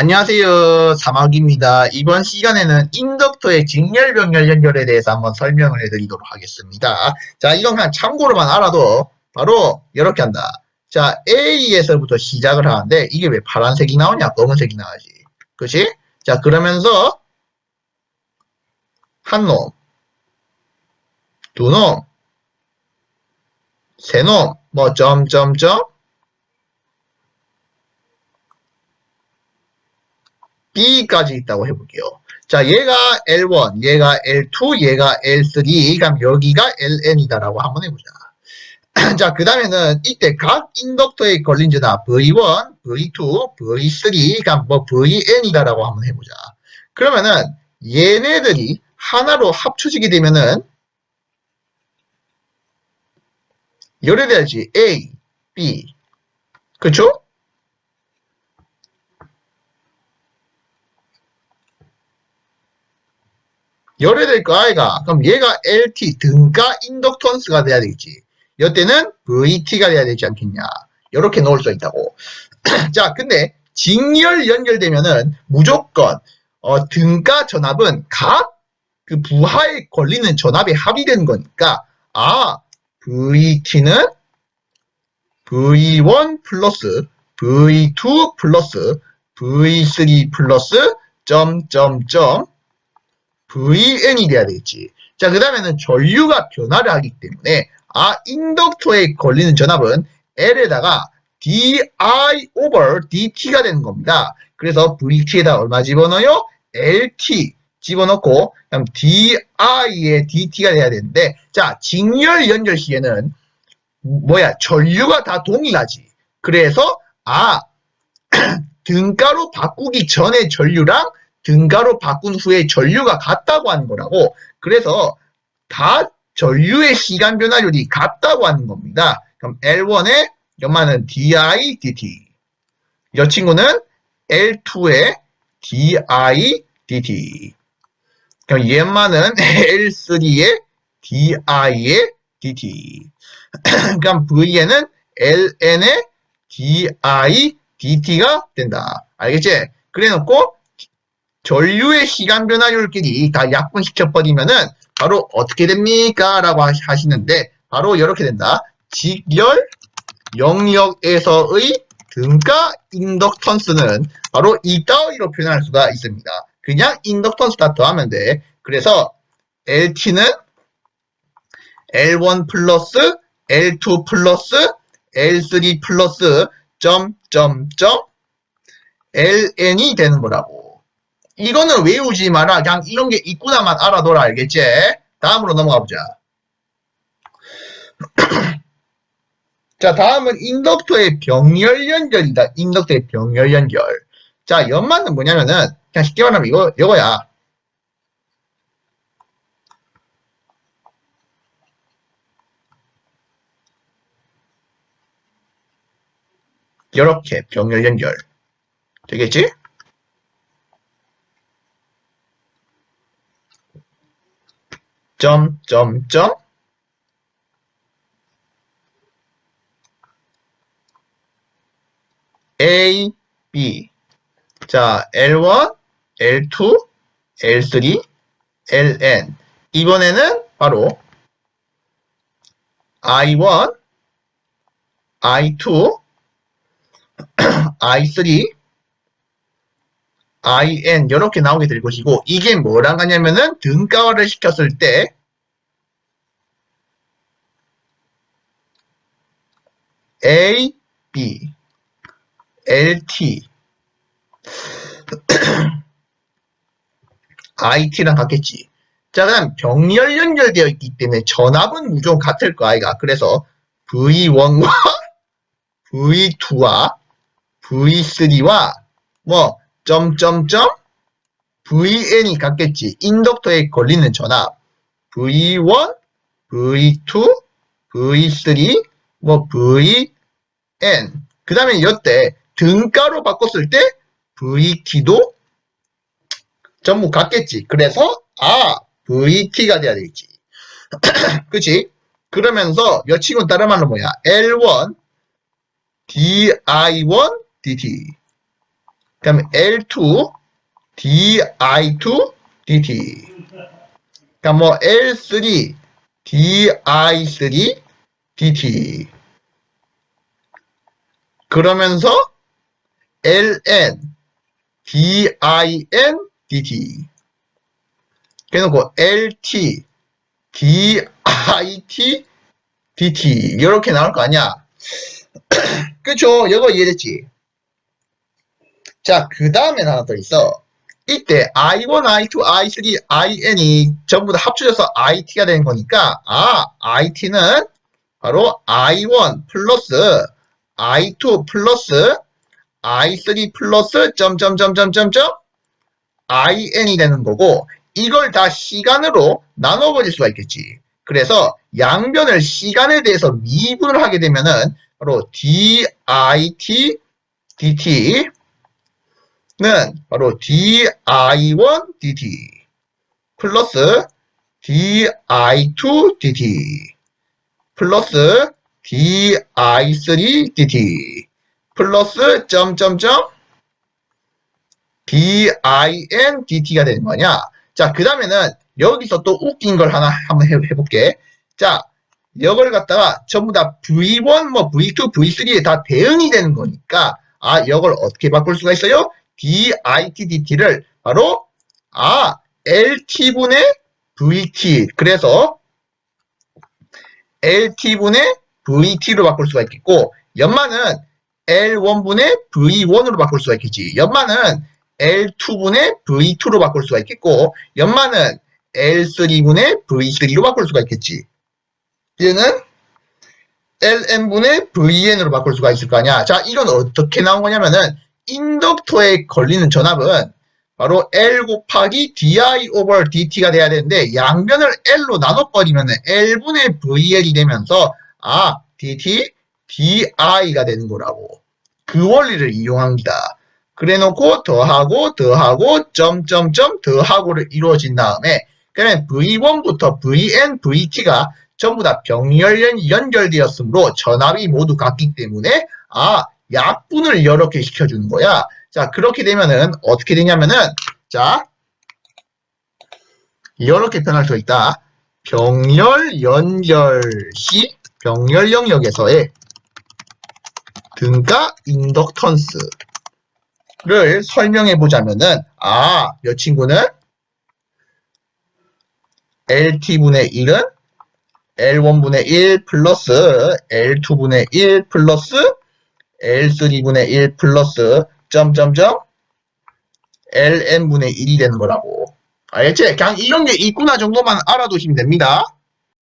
안녕하세요. 사막입니다. 이번 시간에는 인덕터의 직렬병렬 연결에 대해서 한번 설명을 해드리도록 하겠습니다. 자, 이건 그냥 참고로만 알아도 바로 이렇게 한다. 자, A에서부터 시작을 하는데 이게 왜 파란색이 나오냐? 검은색이 나와야지. 그치? 자, 그러면서 한 놈, 두 놈, 세 놈, 뭐 점점점 B까지 있다고 해볼게요. 자, 얘가 L1, 얘가 L2, 얘가 L3, 그럼 여기가 LN이다라고 한번 해보자. 자, 그 다음에는 이때 각 인덕터에 걸린 전압 V1, V2, V3, 그럼 뭐 VN이다라고 한번 해보자. 그러면은 얘네들이 하나로 합쳐지게 되면은 열애돼야지 A, B, 그쵸? 열애될 거 아이가. 그럼 얘가 LT 등가 인덕턴스가 돼야 되겠지. 이때는 VT가 돼야 되지 않겠냐. 이렇게 넣을 수 있다고. 자 근데 직렬 연결되면은 무조건 어, 등가 전압은 각 그 부하에 걸리는 전압에 합의되는 거니까 아 VT는 V1 플러스 V2 플러스 V3 플러스 점점점 VN이 돼야 되겠지. 자, 그 다음에는 전류가 변화를 하기 때문에 아 인덕터에 걸리는 전압은 L에다가 DI over DT가 되는 겁니다. 그래서 VT에다 얼마 집어넣어요? LT 집어넣고 그럼 DI에 DT가 돼야 되는데 자 직렬 연결 시에는 뭐야 전류가 다 동일하지. 그래서 아 등가로 바꾸기 전에 전류랑 등가로 바꾼 후에 전류가 같다고 하는 거라고. 그래서 다 전류의 시간 변화율이 같다고 하는 겁니다. 그럼 L1의 연마는 di dt. 이 친구는 L2의 di dt. 그럼 얘만은 L3의 di의 dt. 그럼 V에는 ln의 di dt가 된다. 알겠지? 그래 놓고 전류의 시간 변화율끼리 다 약분시켜버리면은 바로 어떻게 됩니까? 라고 하시는데 바로 이렇게 된다. 직열 영역에서의 등가 인덕턴스는 바로 이 따위로 표현할 수가 있습니다. 그냥 인덕턴스 다 더하면 돼. 그래서 LT는 L1 플러스 L2 플러스 L3 플러스 점점점 LN이 되는 거라고. 이거는 외우지 마라. 그냥 이런 게 있구나만 알아둬라. 알겠지? 다음으로 넘어가 보자. 자, 다음은 인덕터의 병렬 연결이다. 인덕터의 병렬 연결. 자, 연마는 뭐냐면은 그냥 쉽게 말하면 이거 이거야. 이렇게 병렬 연결 되겠지? 점, 점, 점. A, B. 자, L1, L2, L3, LN. 이번에는 바로 I1, I2, I3, IN 이렇게 나오게 될 것이고 이게 뭐랑 하냐면은 등가화를 시켰을 때 A, B, LT, IT랑 같겠지. 자, 그 다음 병렬 연결되어 있기 때문에 전압은 무조건 같을 거 아이가. 그래서 V1과 V2와 V3와 뭐 점점점 VN이 같겠지. 인덕터에 걸리는 전압 V1, V2, V3, 뭐 VN. 그 다음에 이때 등가로 바꿨을 때 VT도 전부 같겠지. 그래서 아 VT가 돼야 되겠지. 그치? 그러면서 여 친구는 다른 말로 뭐야? L1 DI1 DT 그럼 L2 di2 dt. 그러니까 뭐 L3 di3 dt. 그러면서 ln din dt. 그래놓고 lt dit dt 이렇게 나올 거 아니야. 그쵸? 이거 이해됐지? 자, 그 다음에 하나 더 있어. 이때 i1, i2, i3, in이 전부 다 합쳐져서 it가 되는 거니까 아, it는 바로 i1 플러스 i2 플러스 i3 플러스 점점점점점점 in이 되는 거고 이걸 다 시간으로 나눠버릴 수가 있겠지. 그래서 양변을 시간에 대해서 미분을 하게 되면은 바로 dit dt 는 바로 di1 dt 플러스 di2 dt 플러스 di3 dt 플러스 점점점 bin dt가 되는 거냐. 자, 그 다음에는 여기서 또 웃긴 걸 하나 한번 해, 해볼게. 자, 이걸 갖다가 전부 다 V1, 뭐 V2, V3에 다 대응이 되는 거니까 아, 이걸 어떻게 바꿀 수가 있어요? Dit dt를 바로 아, LT분의 VT. 그래서 LT분의 VT로 바꿀 수가 있겠고 연마는 L1분의 V1으로 바꿀 수가 있겠지. 연마는 L2분의 V2로 바꿀 수가 있겠고 연마는 L3분의 V3로 바꿀 수가 있겠지. 얘는 ln분의 vn으로 바꿀 수가 있을 거 아니야. 자, 이건 어떻게 나온 거냐면은 인덕터에 걸리는 전압은 바로 L 곱하기 di over dt가 돼야 되는데 양변을 L로 나눠버리면은 L분의 VL이 되면서 아, dt, di가 되는 거라고. 그 원리를 이용합니다. 그래 놓고 더하고 더하고 점점점 더하고를 이루어진 다음에 그러면 V1부터 VN, VT가 전부 다 병렬 연결되었으므로 전압이 모두 같기 때문에 아 약분을 이렇게 시켜주는 거야. 자 그렇게 되면은 어떻게 되냐면은 자 이렇게 표현할 수 있다. 병렬 연결 시 병렬 영역에서의 등가 인덕턴스를 설명해 보자면은 아, 이 친구는 LT분의 1은 L1분의 1 플러스 L2분의 1 플러스 L3분의 1 플러스 점점점 LN분의 1이 되는 거라고. 알겠지? 그냥 이런 게 있구나 정도만 알아두시면 됩니다.